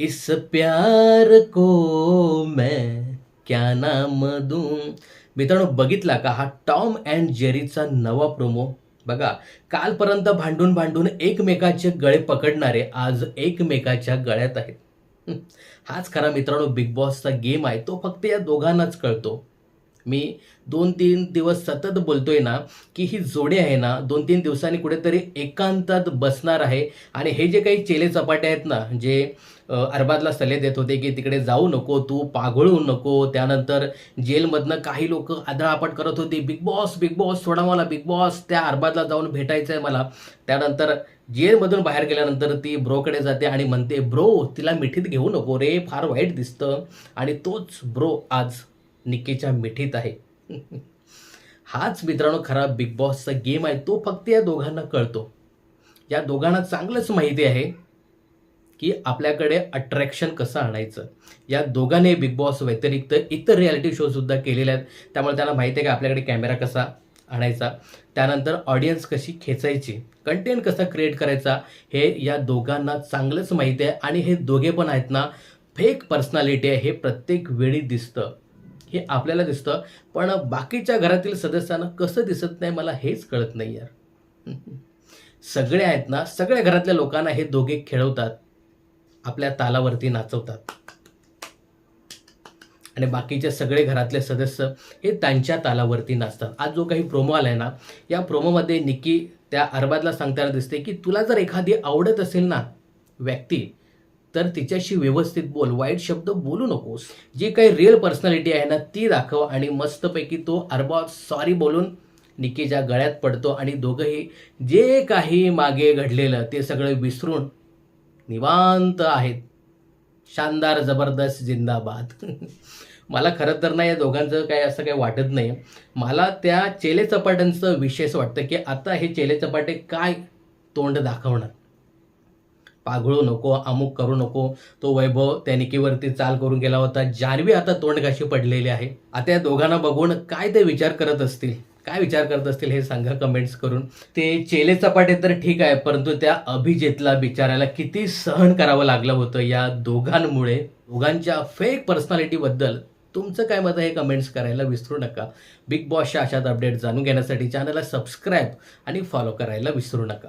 इस प्यार को मैं क्या नाम दूं? मित्रांनो बघितला का हा टॉम अँड जेरीचा नवा प्रोमो? बघा कालपर्यंत भांडून भांडून एकमेकाचे गळे पकडणारे आज एकमेकाच्या गळ्यात आहेत. हाच खरा मित्रांनो बिग बॉसचा गेम आहे. तो फक्त या दोघांनाच कळतो. मी दोन तीन दिवस सतत बोलतोय ना की ही जोडी आहे ना दोन तीन दिवसांनी कुठेतरी एकांतात बसणार आहे. आणि हे जे काही चेले चपाटे आहेत ना जे अरबादला सल्ले देत होते की तिकडे जाऊ नको तू पाघळू नको त्यानंतर जेलमधनं काही लोक आदळापट करत होती बिग बॉस बिग बॉस सोडा मला बिग बॉस त्या अरबादला जाऊन भेटायचं आहे मला. त्यानंतर जेलमधून बाहेर गेल्यानंतर ती ब्रोकडे जाते आणि म्हणते ब्रो तिला मिठीत घेऊ नको रे फार वाईट दिसतं. आणि तोच ब्रो आज निक्कीच्या मिठीत आहे. हाच मित्रांनो खरा बिग बॉसचा गेम आहे. तो फक्त या दोघांना कळतो. या दोघांना चांगलंच माहिती आहे की आपल्याकडे अट्रॅक्शन कसं आणायचं. या दोघांनी बिग बॉस व्यतिरिक्त इतर रियालिटी शोसुद्धा केलेले आहेत. त्यामुळे त्यांना माहिती आहे की आपल्याकडे कॅमेरा कसा आणायचा. त्यानंतर ऑडियन्स कशी खेचायची. कंटेंट कसा क्रिएट करायचा. हे या दोघांना चांगलंच माहिती आहे. आणि हे दोघे पण आहेत ना फेक पर्सनॅलिटी आहे. हे प्रत्येक वेळी दिसतं. हे आपल्याला दिसतं पण बाकीच्या घरातील सदस्यांना कसं दिसत नाही मला हेच कळत नाही यार. सगळे आहेत ना सगळ्या घरातल्या लोकांना हे दोघे खेळवतात आपल्या तालावरती नाचवतात. आणि बाकीचे सगळे घरातले सदस्य हे त्यांच्या तालावरती नाचतात. आज जो काही प्रोमो आलाय ना या प्रोमोमध्ये निक्की त्या अरबाजला सांगताना दिसते की तुला जर एखादी आवडत असेल ना व्यक्ती तर तिच्याशी व्यवस्थित बोल वाईट शब्द बोलू नकोस. जी काही रिअल पर्सनॅलिटी आहे ना ती दाखव आणि मस्तपैकी तो अरबा सॉरी बोलून निकीच्या गळ्यात पडतो आणि दोघंही जे काही मागे घडलेलं ते सगळं विसरून निवांत आहेत. शानदार जबरदस्त जिंदाबाद. मला खरं तर ना या दोघांचं काय असं काही वाटत नाही. मला त्या चेले चपाट्यांचं विशेष वाटतं की आता हे चेले चपाटे काय तोंड दाखवणार? पाघळू नको अमुक करू नको. तो वैभव त्यानिकीवरती चाल करून गेला होता. जानवी आता तोंडघाशी पडलेली आहे. आता या दोघांना बघून काय ते विचार करत असतील? काय विचार करत असतील हे सांगा कमेंट्स करून. ते चेले चपाटे तर ठीक आहे परंतु त्या अभिजितला बिचारायला किती सहन करावं लागलं होतं या दोघांमुळे. दोघांच्या फेक पर्सनॅलिटीबद्दल तुमचं काय मत आहे हे कमेंट्स करायला विसरू नका. बिग बॉसच्या अशाच अपडेट जाणून घेण्यासाठी चॅनलला सबस्क्राईब आणि फॉलो करायला विसरू नका.